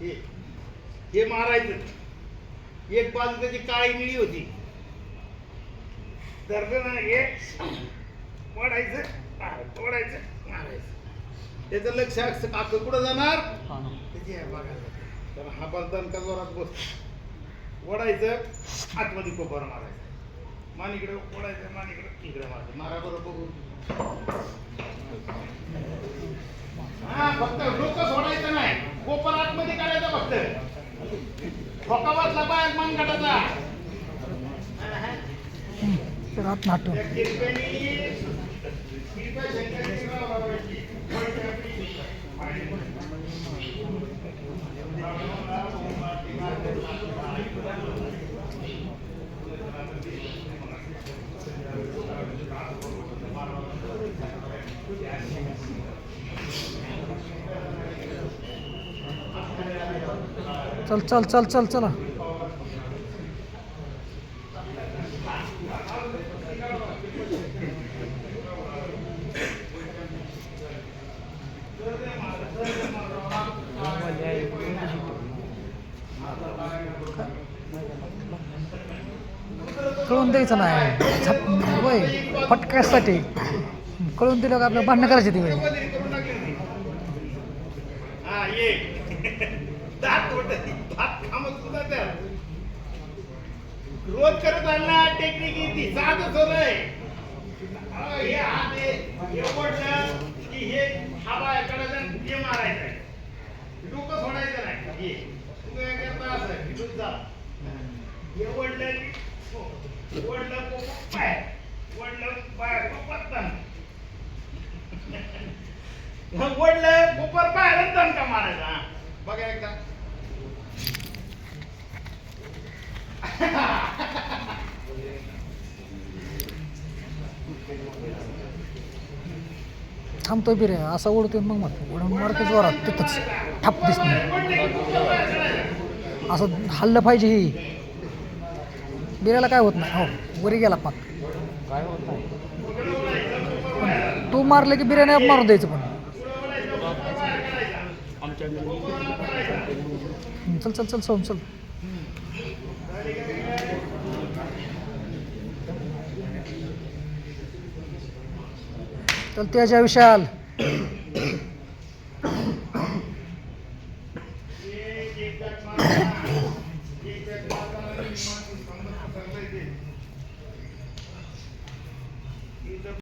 हे. हे मारायचं. एक बाजू त्याची काळी निळी होती. धरलं ना हे मारायचं, ओढायचं मारायचं. त्याचं लक्ष असं काकं कुठं जाणार? त्याची हे बघायला तर हा बलदान का जोरात बस ओढायचं आतमध्ये कोपर मारायचं. मान इकडे ओढायचं मान इकडे इकडे मारायचं मारा बरोबर बघू. हा फक्त डोकं सोडायचं नाही कोपर आतमध्ये काढायचं फक्त ठोका वाचला बाहेर मान काढायचा तर आत नाट्य चल चल चल चल चला. कळून द्यायचं नाही. झप फटक्यासाठी. कळून दिलं का आपलं भांडणं करायचं ती दात बदली दात ओढत सुद्धा त्या रोज करत आणला टेक्निक ती जातच होत हे हात हे हे की हे हवा करायचं हे मारायचं डोकं सोडायचं नाही. हे काय करता असं हिडून जा. हे हो, ओढलं की ओढलं बाहेर ओढलं बाहेर पत्ता मग वडलं कोपर बाहेर दणका मारायचा? बघा एकदा. थांबतोय बिरे असा ओढतोय मग मग. ओढून मारतो जोरात तिथंच. ठप दिसत काढायचा. असं हल्लं पाहिजे ही. बिऱ्याला काय होत नाही? हो वरी गेला पाक. पण तू मारलं की बिर्याणी मारून द्यायचं पण. चल चल सोम चल. चल त्याच्या विशाल.